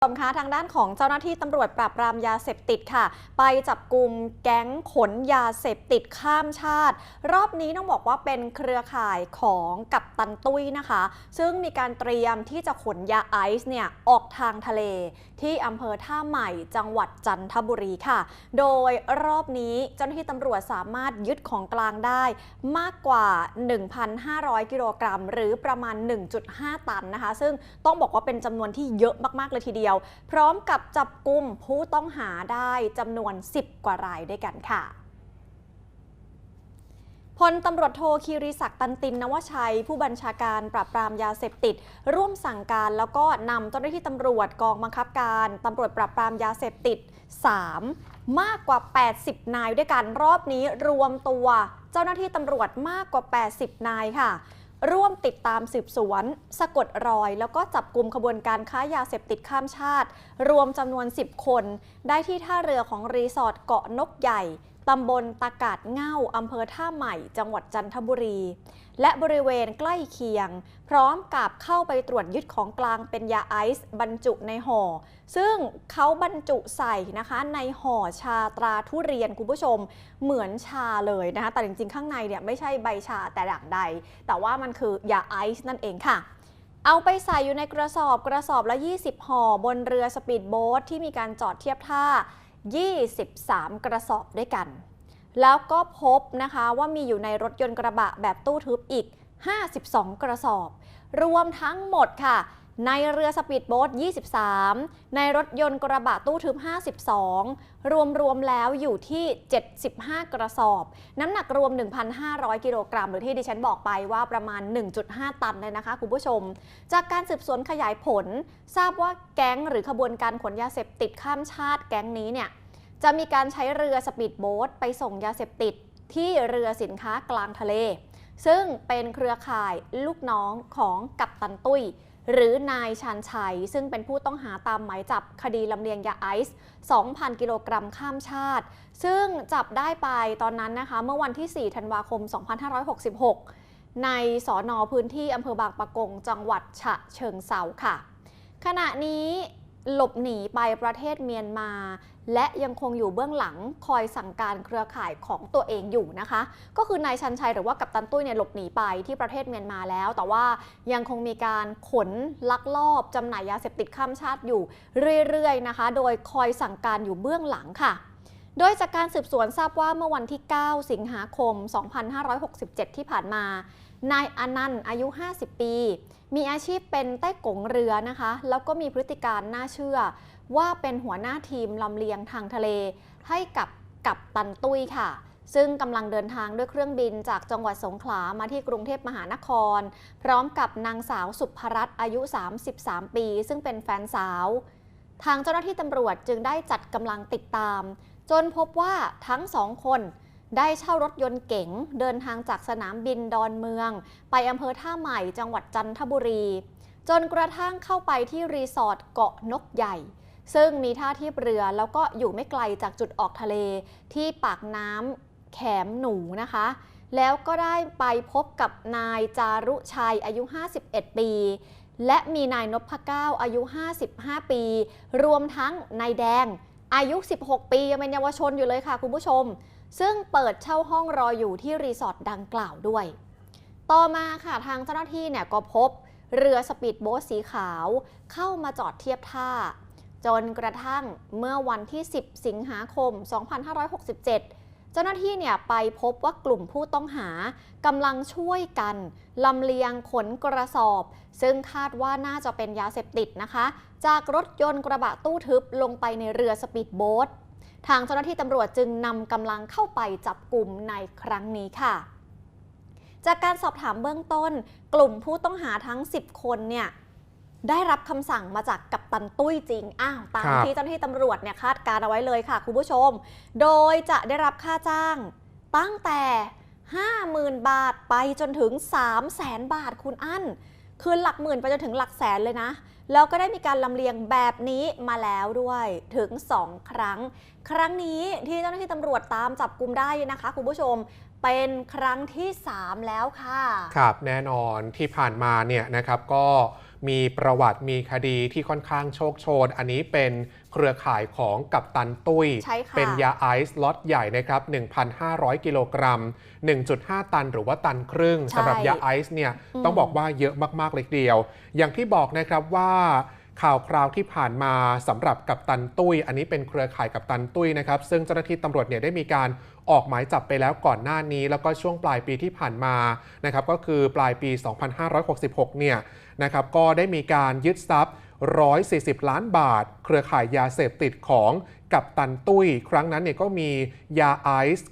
ผู้ชมคะทางด้านของเจ้าหน้าที่ตำรวจปราบปรามยาเสพติดค่ะ ไปจับกลุ่มแก๊งขนยาเสพติดข้ามชาติ รอบนี้ต้องบอกว่าเป็นเครือข่ายของกัปตันตุ้ยนะคะ ซึ่งมีการเตรียมที่จะขนยาไอซ์เนี่ยออกทางทะเล ที่อำเภอท่าใหม่จังหวัดจันทบุรีค่ะ โดยรอบนี้เจ้าหน้าที่ตำรวจสามารถยึดของกลางได้มากกว่า 1,500 กิโลกรัมหรือประมาณ 1.5 ตันนะคะ ซึ่งต้องบอกว่าเป็นจำนวนที่เยอะมากๆเลยทีเดียวพร้อมกับจับกลุ่มผู้ต้องหาได้จำนวน 10 กว่ารายด้วยกันค่ะพลตำรวจโทคีรีศักดิ์ตันตินนวชัย ผู้บัญชาการปราบปรามยาเสพติด ร่วมสั่งการแล้วก็นำเจ้าหน้าที่ตำรวจกองบังคับการตำรวจปราบปรามยาเสพติด 3 มากกว่า 80 นายด้วยกันรอบนี้รวมตัว เจ้าหน้าที่ตำรวจมากกว่า 80 นายค่ะ ร่วมติดตามสืบสวน สะกดรอย แล้วก็จับกลุ่มขบวนการค้ายาเสพติดข้ามชาติ รวมจำนวน 10 คน ได้ที่ท่าเรือของรีสอร์ทเกาะนกใหญ่ ตำบลตากาดเง่าอำเภอท่าใหม่ จังหวัดจันทบุรี และบริเวณใกล้เคียง พร้อมกับเข้าไปตรวจยึดของกลางเป็นยาไอซ์บรรจุในห่อ ซึ่งเขาบรรจุใส่นะคะในห่อชาตราทุเรียนคุณผู้ชมเหมือนชาเลยนะคะแต่จริงๆ ข้างในเนี่ยไม่ใช่ใบชาแต่อย่างใด แต่ว่ามันคือยาไอซ์นั่นเองค่ะเอาไปใส่อยู่ในกระสอบกระสอบละ 20 ห่อบนเรือสปีดโบ๊ทที่มีการจอดเทียบท่า 23 กระสอบด้วยกัน แล้วก็พบนะคะว่ามีอยู่ในรถยนต์กระบะแบบตู้ทึบอีก 52 กระสอบ รวมทั้งหมดค่ะ ในเรือสปีดโบ๊ท 23 ในรถยนต์กระบะตู้ทึบ 52 รวมรวมแล้วอยู่ที่ 75 กระสอบ น้ำหนักรวม 1,500 กิโลกรัม หรือที่ดิฉันบอกไปว่าประมาณ 1.5 ตันเลยนะคะคุณผู้ชม จากการสืบสวนขยายผล ทราบว่าแก๊งหรือขบวนการขนยาเสพติดข้ามชาติแก๊งนี้เนี่ยจะมีการใช้เรือสปีดโบ๊ทไปส่งยาเสพติดที่เรือสินค้ากลางทะเล ซึ่งเป็นเครือข่ายลูกน้องของกัปตันตุ้ย หรือนายชันชัย ซึ่งเป็นผู้ต้องหาตามหมายจับคดีลำเลียงยาไอซ์ 2,000 กิโลกรัมข้ามชาติ ซึ่งจับได้ไปตอนนั้นนะคะ เมื่อวันที่ 4 ธันวาคม 2566 ในสอนอพื้นที่อำเภอบางปะกง จังหวัดฉะเชิงเซาค่ะ ขณะนี้หลบหนีไปประเทศเมียนมา และยังคงอยู่เบื้องหลังคอยสั่งการเครือข่ายของตัวเองอยู่นะคะ ก็คือนายชันชัยหรือว่ากัปตันตุ้ยเนี่ยหลบหนีไปที่ประเทศเมียนมาแล้ว แต่ว่ายังคงมีการขนลักลอบจำหน่ายยาเสพติดข้ามชาติอยู่เรื่อยๆนะคะ โดยคอยสั่งการอยู่เบื้องหลังค่ะ โดยจากการสืบสวนทราบว่าเมื่อวันที่ 9 สิงหาคม 2567 ที่ผ่านมา นายอนันต์อายุ 50 ปี มีอาชีพเป็นใต้กงเรือนะคะ แล้วก็มีพฤติการน่าเชื่อ ว่าเป็นหัวหน้าทีมลำเลียงทางทะเล ให้กับกับตันตุ้ยค่ะซึ่งกำลังเดินทางด้วยเครื่องบินจากจังหวัดสงขลามาที่กรุงเทพมหานคร พร้อมกับนางสาวสุภรัตน์อายุ 33 ปี ซึ่งเป็นแฟนสาว ทางเจ้าหน้าที่ตำรวจจึงได้จัดกำลังติดตาม จนพบว่าทั้งสองคนได้เช่ารถยนต์เก๋งเดินทางจากสนามบินดอนเมือง ไปอำเภอท่าใหม่จังหวัดจันทบุรี จนกระทั่งเข้าไปที่รีสอร์ทเกาะนกใหญ่ ซึ่งมีท่าเทียบเรือแล้วก็อยู่ไม่ไกลจากจุดออกทะเลที่ปากน้ำแขมหนูนะคะ แล้วก็ได้ไปพบกับนายจารุชัยอายุ 51 ปี และมีนายนพเก้าอายุ 55 ปี รวมทั้งนายแดง อายุ 16 ปียังเป็นเยาวชนอยู่เลยค่ะคุณผู้ชม ซึ่งเปิดเช่าห้องรออยู่ที่รีสอร์ทดังกล่าวด้วย ต่อมาค่ะทางเจ้าหน้าที่เนี่ยก็พบเรือสปีดโบ๊ทสีขาว เข้ามาจอดเทียบท่า จนกระทั่งเมื่อวันที่ 10 สิงหาคม 2567 เจ้าหน้าที่เนี่ยไปพบว่ากลุ่มผู้ต้องหากำลังช่วยกันลำเลียงขนกระสอบ ซึ่งคาดว่าน่าจะเป็นยาเสพติดนะคะ จากรถยนต์กระบะตู้ทึบลงไปในเรือสปีดโบ๊ททางเจ้าหน้าที่ตำรวจจึงนำกำลังเข้าไปจับกลุ่มในครั้งนี้ค่ะ จากการสอบถามเบื้องต้น กลุ่มผู้ต้องหาทั้ง 10 คนเนี่ย ได้รับคำสั่งมาจากกัปตันตุ้ยจริง อ้าวตามครับที่เจ้าหน้าที่ตำรวจเนี่ยคาดการณ์เอาไว้เลยค่ะ คุณผู้ชม โดยจะได้รับค่าจ้างตั้งแต่ 50,000 บาทไปจนถึง 300,000บาทคุณอั้น คือหลักหมื่นไปจนถึงหลักแสนเลยนะ แล้วก็ได้มีการลำเลียงแบบนี้มาแล้วด้วยถึง 2 ครั้ง ครั้งนี้ที่เจ้าหน้าที่ตำรวจตามจับกลุ่มได้นะคะ คุณผู้ชมเป็นครั้งที่ 3 แล้วค่ะ ครับแน่นอนที่ผ่านมาเนี่ยนะครับก็ มีประวัติมีคดีที่ค่อนข้างโชคโชน อันนี้เป็นเครือข่ายของกัปตันตุ้ยใช่ค่ะเป็นยาไอซ์ล็อตใหญ่นะครับ 1,500 กิโลกรัม 1.5 ตันหรือว่าตันครึ่งใช่สำหรับยาไอซ์เนี่ยอืมต้องบอกว่าเยอะมากๆเลยทีเดียว อย่างที่บอกนะครับว่า ข่าวคราวที่ผ่านมาสำหรับกัปตันตุ้ย อันนี้เป็นเครือข่ายกัปตันตุ้ยนะครับ ซึ่งเจ้าหน้าที่ตำรวจเนี่ยได้มีการออกหมายจับไปแล้วก่อนหน้านี้ แล้วก็ช่วงปลายปีที่ผ่านมานะครับก็คือปลายปี 2566 เนี่ยนะครับก็ได้มีการยึดทรัพย์ 140 ล้านบาท เครือข่ายยาเสพติดของกัปตันตุ้ย ครั้งนั้นเนี่ยก็มียาไอซ์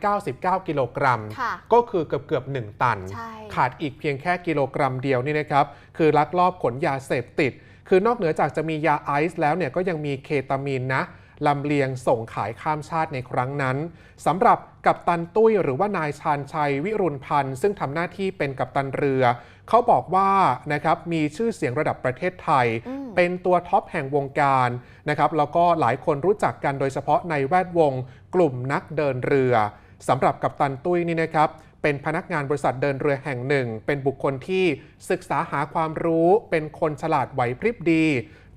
999 กิโลกรัมค่ะก็คือเกือบเกือบๆ1ตันใช่ขาดอีกเพียงแค่กิโลกรัมเดียวนี่นะครับ คือลักลอบขนยาเสพติด คือนอกเหนือจากจะมียาไอซ์แล้วเนี่ยก็ยังมีเคตามีนนะลำเลียงส่งขายข้ามชาติในครั้งนั้นสำหรับกัปตันตุ้ยหรือว่านายชาญชัยวิรุณพันธ์ซึ่งทำหน้าที่เป็นกัปตันเรือ เขาบอกว่านะครับมีชื่อเสียงระดับประเทศไทยอืมเป็นตัวท็อปแห่งวงการนะครับแล้วก็หลายคนรู้จักกันโดยเฉพาะในแวดวงกลุ่มนักเดินเรือสำหรับกัปตันตุ้ยนี่นะครับ เป็นพนักงานบริษัทเดินเรือแห่งหนึ่ง เป็นบุคคลที่ศึกษาหาความรู้ เป็นคนฉลาดไหวพริบดี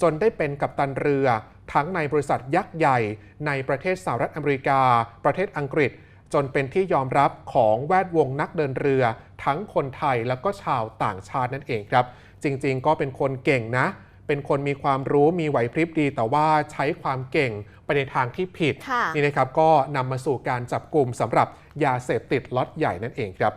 จนได้เป็นกัปตันเรือ ทั้งในบริษัทยักษ์ใหญ่ ในประเทศสหรัฐอเมริกา ประเทศอังกฤษ จนเป็นที่ยอมรับของแวดวงนักเดินเรือ ทั้งคนไทยแล้วก็ชาวต่างชาตินั่นเองครับ จริง ๆ ก็เป็นคนเก่งนะ เป็นคนมีความรู้มีไหวพริบดี แต่ว่าใช้ความเก่งไปในทางที่ผิดค่ะนี่นะครับก็นำมาสู่การจับกลุ่มสำหรับยาเสพติดล็อตใหญ่นั่นเองครับ